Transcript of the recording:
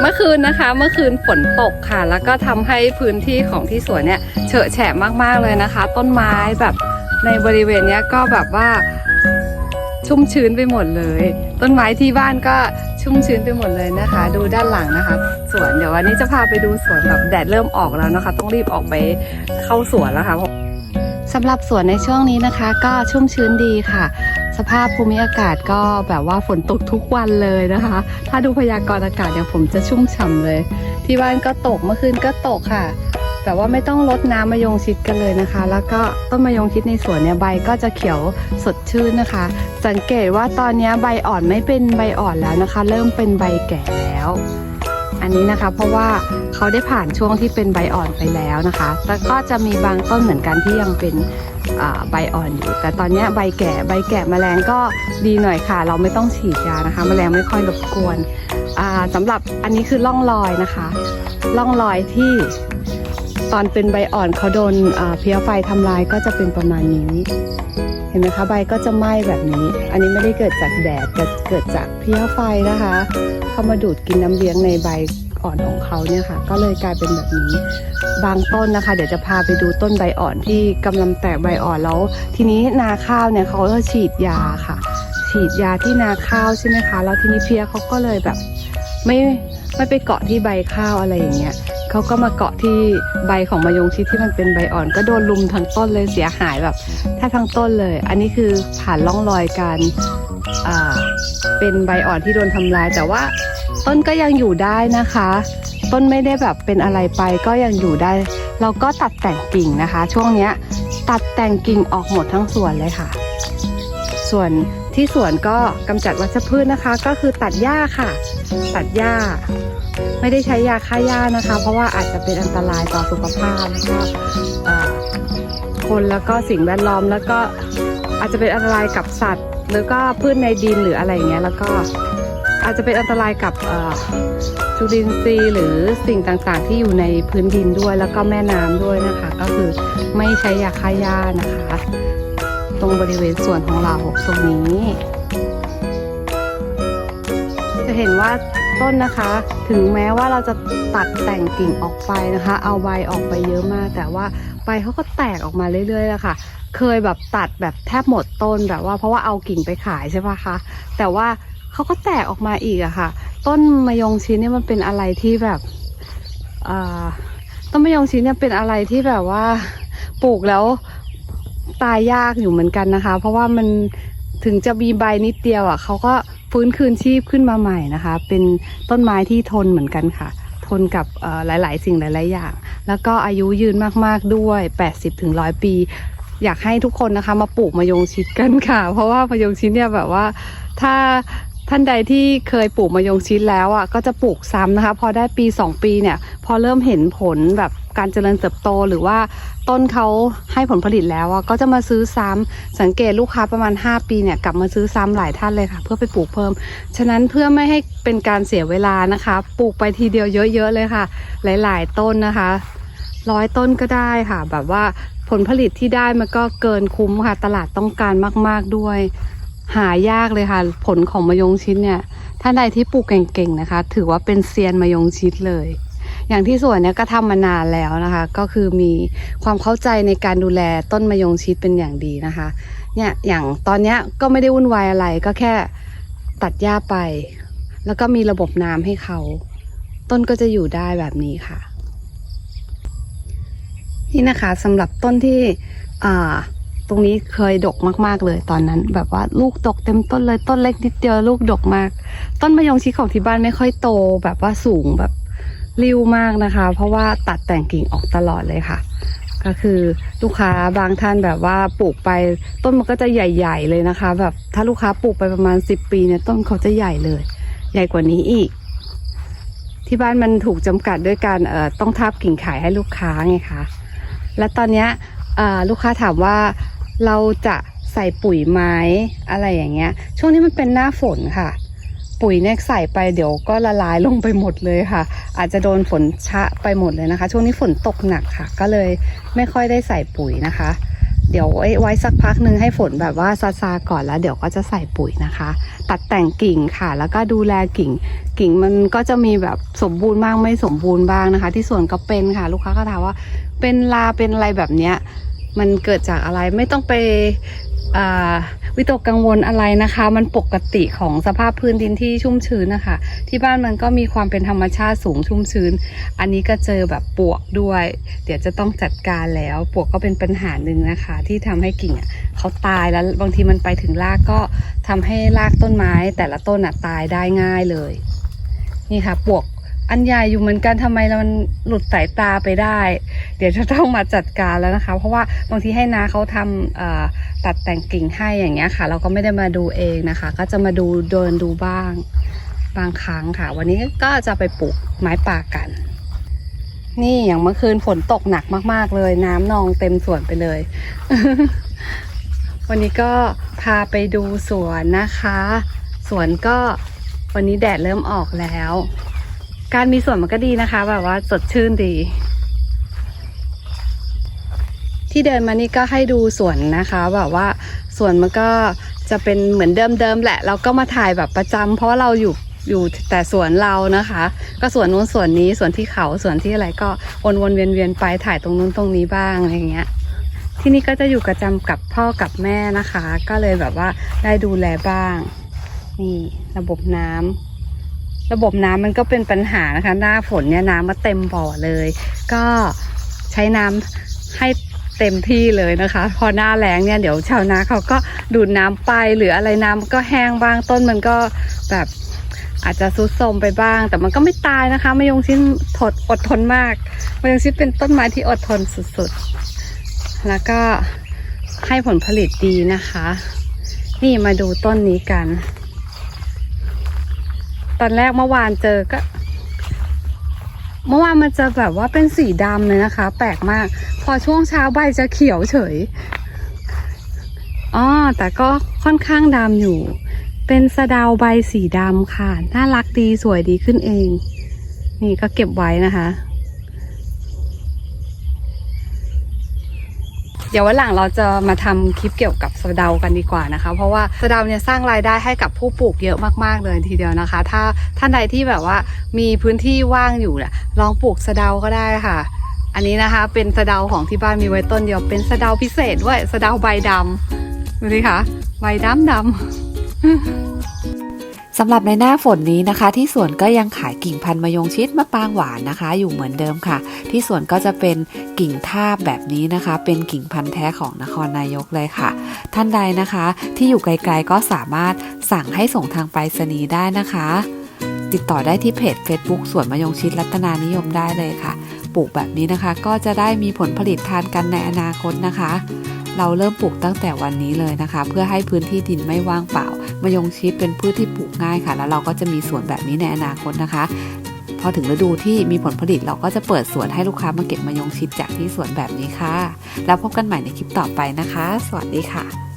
เมื่อคืนนะคะ เมื่อคืนฝนตกค่ะ แล้วก็ทำให้พื้นที่ของที่สวนเนี่ยเฉอะแฉะมากๆเลยนะคะ ต้นไม้แบบในบริเวณเนี้ยก็แบบว่าชุ่มชื้นไปหมดเลย ต้นไม้ที่บ้านก็ชุ่มชื้นไปหมดเลยนะคะ ดูด้านหลังนะคะ สวนเดี๋ยววันนี้จะพาไปดูสวนแบบแดดเริ่มออกแล้วนะคะ ต้องรีบออกไปเข้าสวนแล้วค่ะสำหรับสวนในช่วงนี้นะคะ ก็ชุ่มชื้นดีค่ะ สภาพภูมิอากาศก็แบบว่าฝนตกทุกวันเลยนะคะ ถ้าดูพยากรณ์อากาศเนี่ยผมจะชุ่มฉ่ำเลย ที่บ้านก็ตกเมื่อคืนก็ตกค่ะ แต่ว่าไม่ต้องลดน้ำมะยงชิดกันเลยนะคะ แล้วก็ต้นมะยงชิดในสวนเนี่ยใบก็จะเขียวสดชื่นนะคะ สังเกตว่าตอนนี้ใบอ่อนไม่เป็นใบอ่อนแล้วนะคะ เริ่มเป็นใบแก่แล้วอันนี้นะคะเพราะว่าเขาได้ผ่านช่วงที่เป็นใบอ่อนไปแล้วนะคะ แล้วก็จะมีบางต้นเหมือนกันที่ยังเป็น ใบอ่อนอยู่ แต่ตอนนี้ใบแก่ใบแก่แมลงก็ดีหน่อยค่ะ เราไม่ต้องฉีดยานะคะแมลงไม่ค่อยรบกวนสำหรับอันนี้คือร่องรอยนะคะร่องรอยที่ตอนเป็นใบอ่อนเขาโดนเพลี้ยไฟทำลายก็จะเป็นประมาณนี้ เห็นไหมคะใบก็จะไหม้แบบนี้ อันนี้ไม่ได้เกิดจากแดดแต่เกิดจากเพลี้ยไฟนะคะ เข้ามาดูดกินน้ำเลี้ยงในใบ อ่อนของเขาเนี่ยค่ะ ก็เลยกลายเป็นแบบนี้ บางต้นนะคะ เดี๋ยวจะพาไปดูต้นใบอ่อนที่กำลังแตกใบอ่อนแล้ว ทีนี้นาข้าวเนี่ยเขาก็ฉีดยาค่ะ ฉีดยาที่นาข้าวใช่ไหมคะ แล้วทีนี้เพี้ยเขาก็เลยแบบ ไม่ไม่ไปเกาะที่ใบข้าวอะไรอย่างเงี้ยเขาก็มาเกาะที่ใบของมะยงชิดที่มันเป็นใบอ่อน ก็โดนลุมทั้งต้นเลยเสียหายแบบแทบทั้งต้นเลย อันนี้คือผ่านร่องรอยการอ่าเป็นใบอ่อนที่โดนทำลายแต่ว่า ต้นก็ยังอยู่ได้นะคะ ต้นไม่ได้แบบเป็นอะไรไปก็ยังอยู่ได้ เราก็ตัดแต่งกิ่งนะคะ ช่วงเนี้ยตัดแต่งกิ่งออกหมดทั้งสวนเลยค่ะ ส่วนที่สวนก็กำจัดวัชพืชนะคะ ก็คือตัดหญ้าค่ะ ตัดหญ้า ไม่ได้ใช้ยาฆ่าหญ้านะคะ เพราะว่าอาจจะเป็นอันตรายต่อสุขภาพแล้วก็คนแล้วก็สิ่งแวดล้อมแล้วก็อาจจะเป็นอันตรายกับสัตว์หรือก็พืชในดินหรืออะไรอย่างเงี้ยแล้วก็ อาจจะเป็นอันตรายกับจุลินทรีย์หรือสิ่งต่างๆ ที่อยู่ในพื้นดินด้วยแล้วก็แม่น้ำด้วยนะคะ ก็คือไม่ใช้ยาฆ่าหญ้านะคะ ตรงบริเวณส่วนของเราตรงนี้ จะเห็นว่าต้นนะคะ ถึงแม้ว่าเราจะตัดแต่งกิ่งออกไปนะคะ เอาใบออกไปเยอะมาก แต่ว่าใบเขาก็แตกออกมาเรื่อยๆแล้วค่ะ เคยแบบตัดแบบแทบหมดต้นแบบว่าเพราะว่าเอากิ่งไปขายใช่ปะคะแต่ว่า เขาก็แตกออกมาอีกอะค่ะ ต้นมะยงชิดเนี่ยมันเป็นอะไรที่แบบต้นมะยงชิดเนี่ยเป็นอะไรที่แบบว่าปลูกแล้วตายยากอยู่เหมือนกันนะคะ เพราะว่ามันถึงจะมีใบนิดเดียวอะเขาก็ฟื้นคืนชีพขึ้นมาใหม่นะคะ เป็นต้นไม้ที่ทนเหมือนกันค่ะ ทนกับหลาย ๆ สิ่งหลาย ๆ อย่าง แล้วก็อายุยืนมากๆด้วย 80ถึง100 ปี อยากให้ทุกคนนะคะ มาปลูกมะยงชิดกันค่ะ เพราะว่ามะยงชิดเนี่ยแบบว่าถ้า ท่านใดที่เคยปลูกมะยงชิดแล้วอะก็จะปลูกซ้ำนะคะ พอได้ปี 2 ปีเนี่ย พอเริ่มเห็นผลแบบการเจริญเติบโตหรือว่าต้นเขาให้ผลผลิตแล้วอะก็จะมาซื้อซ้ำสังเกตลูกค้าประมาณ 5 ปีเนี่ยกลับมาซื้อซ้ำหลายท่านเลยค่ะ เพื่อไปปลูกเพิ่ม ฉะนั้นเพื่อไม่ให้เป็นการเสียเวลานะคะ ปลูกไปทีเดียวเยอะๆเลยค่ะ หลาย ๆ ต้นนะคะร้อยต้นก็ได้ค่ะ แบบว่าผลผลิตที่ได้มันก็เกินคุ้มค่ะ ตลาดต้องการมาก ๆด้วย หายากเลยค่ะ ผลของมะยงชิดเนี่ย ท่านใดที่ปลูกเก่งๆนะคะ ถือว่าเป็นเซียนมะยงชิดเลย อย่างที่สวนเนี่ยก็ทำมานานแล้วนะคะ ก็คือมีความเข้าใจในการดูแลต้นมะยงชิดเป็นอย่างดีนะคะ เนี่ยอย่างตอนเนี้ยก็ไม่ได้วุ่นวายอะไรก็แค่ตัดหญ้าไป แล้วก็มีระบบน้ำให้เขา ต้นก็จะอยู่ได้แบบนี้ค่ะ นี่นะคะสำหรับต้นที่อ่า ตรงนี้เคยดกมากๆเลยตอนนั้น แบบว่าลูกดกเต็มต้นเลยต้นเล็กนิดเดียวลูกดกมาก ต้นมะยงชิดของที่บ้านไม่ค่อยโตแบบว่าสูงแบบริ้วมากนะคะ เพราะว่าตัดแต่งกิ่งออกตลอดเลยค่ะ ก็คือลูกค้าบางท่านแบบว่าปลูกไปต้นมันก็จะใหญ่ ๆเลยนะคะ แบบถ้าลูกค้าปลูกไปประมาณ 10 ปีเนี่ยต้นเขาจะใหญ่เลย ใหญ่กว่านี้อีก ที่บ้านมันถูกจำกัดด้วยการเอ่อต้องทาบกิ่งขายให้ลูกค้าไงคะและตอนเนี้ยลูกค้าถามว่า เราจะใส่ปุ๋ยไม้อะไรอย่างเงี้ย ช่วงนี้มันเป็นหน้าฝนค่ะ ปุ๋ยเนี่ยใส่ไปเดี๋ยวก็ละลายลงไปหมดเลยค่ะ อาจจะโดนฝนชะไปหมดเลยนะคะ ช่วงนี้ฝนตกหนักค่ะ ก็เลยไม่ค่อยได้ใส่ปุ๋ยนะคะ เดี๋ยวไว้ไว้สักพักหนึ่งให้ฝนแบบว่าซาซาๆก่อนแล้ว เดี๋ยวก็จะใส่ปุ๋ยนะคะ ตัดแต่งกิ่งค่ะ แล้วก็ดูแลกิ่ง กิ่งมันก็จะมีแบบสมบูรณ์บ้างไม่สมบูรณ์บ้างนะคะ ที่สวนก็เป็นค่ะ ลูกค้าก็ถามว่าเป็นลาเป็นอะไรแบบเนี้ย มันเกิดจากอะไรไม่ต้องไปวิตกกังวลอะไรนะคะ มันปกติของสภาพพื้นดินที่ชุ่มชื้นนะคะ ที่บ้านมันก็มีความเป็นธรรมชาติสูงชุ่มชื้น อันนี้ก็เจอแบบปวกด้วย เดี๋ยวจะต้องจัดการแล้ว ปวกก็เป็นปัญหาหนึ่งนะคะ ที่ทำให้กิ่งเขาตายแล้วบางทีมันไปถึงรากก็ทำให้รากต้นไม้ แต่ละต้นตายได้ง่ายเลย นี่ค่ะปวก อันใหญ่อยู่เหมือนกันทำไมมันหลุดสายตาไปได้ เดี๋ยวจะต้องมาจัดการแล้วนะคะ เพราะว่าบางทีให้นาเขาทำตัดแต่งกิ่งให้อย่างเงี้ยค่ะ เราก็ไม่ได้มาดูเองนะคะ ก็จะมาดูเดินดูบ้าง บางครั้งค่ะ วันนี้ก็จะไปปลูกไม้ป่ากัน นี่อย่างเมื่อคืนฝนตกหนักมาก ๆ เลย น้ำนองเต็มสวนไปเลย วันนี้ก็พาไปดูสวนนะคะ สวนก็วันนี้แดดเริ่มออกแล้ว การมีสวนมันก็ดีนะคะ แบบว่าสดชื่นดี ที่เดินมานี่ก็ให้ดูสวนนะคะ แบบว่าสวนมันก็จะเป็นเหมือนเดิมๆแหละ เราก็มาถ่ายแบบประจำเพราะเราอยู่อยู่แต่สวนเรานะคะ ก็สวนนู้นสวนนี้สวนที่เขาสวนที่อะไรก็วนๆเวียนๆไปถ่ายตรงนู้นตรงนี้บ้างอะไรเงี้ย ที่นี่ก็จะอยู่ประจำกับพ่อกับแม่นะคะ ก็เลยแบบว่าได้ดูแลบ้าง นี่ระบบน้ำ ระบบน้ำมันก็เป็นปัญหานะคะ หน้าฝนเนี่ยน้ำมาเต็มบ่อเลย ก็ใช้น้ำให้เต็มที่เลยนะคะ พอหน้าแล้งเนี่ยเดี๋ยวชาวนาเขาก็ดูดน้ำไปหรืออะไรน้ำก็แห้งบ้างต้นมันก็แบบอาจจะซุดโทมไปบ้าง แต่มันก็ไม่ตายนะคะมะยงชิดทดอดทนมากมะยงชิดเป็นต้นไม้ที่อดทนสุดๆ แล้วก็ให้ผลผลิตดีนะคะ นี่มาดูต้นนี้กัน ตอนแรกเมื่อวานเจอก็ เมื่อวานมันจะแบบว่าเป็นสีดำเลยนะคะ แปลกมาก พอช่วงเช้าใบจะเขียวเฉยอ๋อแต่ก็ค่อนข้างดำอยู่ เป็นสะดาวใบสีดำค่ะ น่ารักดีสวยดีขึ้นเอง นี่ก็เก็บไว้นะคะ เดี๋ยววันหลังเราจะมาทำคลิปเกี่ยวกับสะเดากันดีกว่านะคะ เพราะว่าสะเดาเนี่ยสร้างรายได้ให้กับผู้ปลูกเยอะมากๆเลยทีเดียวนะคะ ถ้าท่านใดที่แบบว่ามีพื้นที่ว่างอยู่เนี่ยลองปลูกสะเดาก็ได้ค่ะ อันนี้นะคะเป็นสะเดาของที่บ้านมีไว้ต้นเดียวเป็นสะเดาพิเศษด้วยสะเดาใบดำดูดิคะใบดำดำ สำหรับในหน้าฝนนี้นะคะ ที่สวนก็ยังขายกิ่งพันธุ์มะยงชิดมะปรางหวานนะคะ อยู่เหมือนเดิมค่ะ ที่สวนก็จะเป็นกิ่งท่าแบบนี้นะคะ เป็นกิ่งพันธุ์แท้ของนครนายกเลยค่ะ ท่านใดนะคะ ที่อยู่ไกลๆก็สามารถสั่งให้ส่งทางไปรษณีย์ได้นะคะ ติดต่อได้ที่เพจ Facebook สวนมะยงชิดรัตนานิยมได้เลยค่ะ ปลูกแบบนี้นะคะ ก็จะได้มีผลผลิตทานกันในอนาคตนะคะ เราเริ่มปลูกตั้งแต่วันนี้เลยนะคะ เพื่อให้พื้นที่ดินไม่ว่างเปล่ามะยงชิดเป็นพืชที่ปลูกง่ายค่ะ แล้วเราก็จะมีสวนแบบนี้ในอนาคตนะคะ พอถึงฤดูที่มีผลผลิตเราก็จะเปิดสวนให้ลูกค้ามาเก็บมะยงชิดจากที่สวนแบบนี้ค่ะ แล้วพบกันใหม่ในคลิปต่อไปนะคะ สวัสดีค่ะ